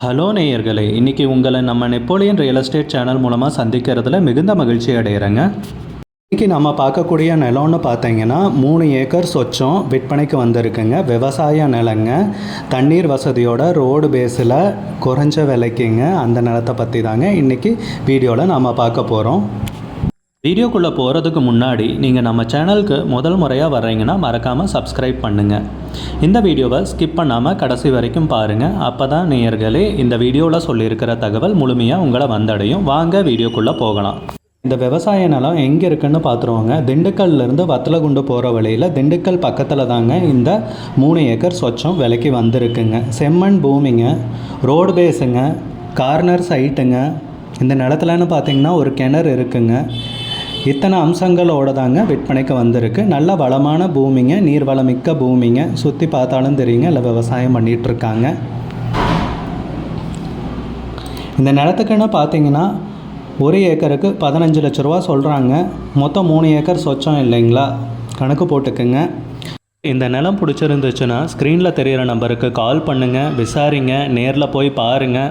Hello நேயர்களே இன்றைக்கி உங்களை நம்ம நெப்போலியன் ரியல் எஸ்டேட் சேனல் மூலமாக சந்திக்கிறதுல மிகுந்த மகிழ்ச்சி அடைகிறேங்க இன்றைக்கி நம்ம பார்க்கக்கூடிய நிலம்னு பார்த்தீங்கன்னா மூணு ஏக்கர் சொச்சம் விற்பனைக்கு வந்திருக்குங்க. விவசாய நிலங்க. தண்ணீர் வசதியோட ரோடு பேஸில் குறைஞ்ச விலைக்குங்க. அந்த நிலத்தை பற்றி தாங்க இன்றைக்கி வீடியோவில் நாம் பார்க்க போகிறோம் வீடியோக்குள்ளே போகிறதுக்கு முன்னாடி நீங்கள் நம்ம சேனலுக்கு முதல் முறையாக வர்றீங்கன்னா மறக்காமல் சப்ஸ்கிரைப் பண்ணுங்கள் இந்த வீடியோவை ஸ்கிப் பண்ணாமல் கடைசி வரைக்கும் பாருங்கள் அப்போ தான் நேயர்களே இந்த வீடியோவில் சொல்லியிருக்கிற தகவல் முழுமையாக உங்களை வந்தடையும். வாங்க வீடியோக்குள்ளே போகலாம். இந்த விவசாய நிலம் எங்கே இருக்குன்னு பார்த்துருவாங்க திண்டுக்கல்லேருந்து வத்தலகுண்டு போகிற வழியில் திண்டுக்கல் பக்கத்தில் தாங்க இந்த மூணு ஏக்கர் சொச்சம் விலைக்கு வந்திருக்குங்க. செம்மண் பூமிங்க ரோடு பேஸுங்க கார்னர் சைட்டுங்க இந்த நிலத்துலன்னு பார்த்தீங்கன்னா ஒரு கிணறு இருக்குங்க. இத்தனை அம்சங்களோட தாங்க விற்பனைக்கு வந்திருக்கு. நல்ல வளமான பூமிங்க நீர்வளமிக்க பூமிங்க. சுற்றி பார்த்தாலும் தெரியுங்க இல்லை விவசாயம் பண்ணிகிட்ருக்காங்க. இந்த நிலத்துக்குன்னு பார்த்தீங்கன்னா ஒரு ஏக்கருக்கு பதினஞ்சு லட்ச ரூபா சொல்கிறாங்க மொத்தம் மூணு ஏக்கர் சொச்சம் இல்லைங்களா? கணக்கு போட்டுக்குங்க. இந்த நிலம் பிடிச்சிருந்துச்சுன்னா ஸ்க்ரீனில் தெரிகிற நம்பருக்கு கால் பண்ணுங்கள் விசாரிங்க நேரில் போய் பாருங்கள்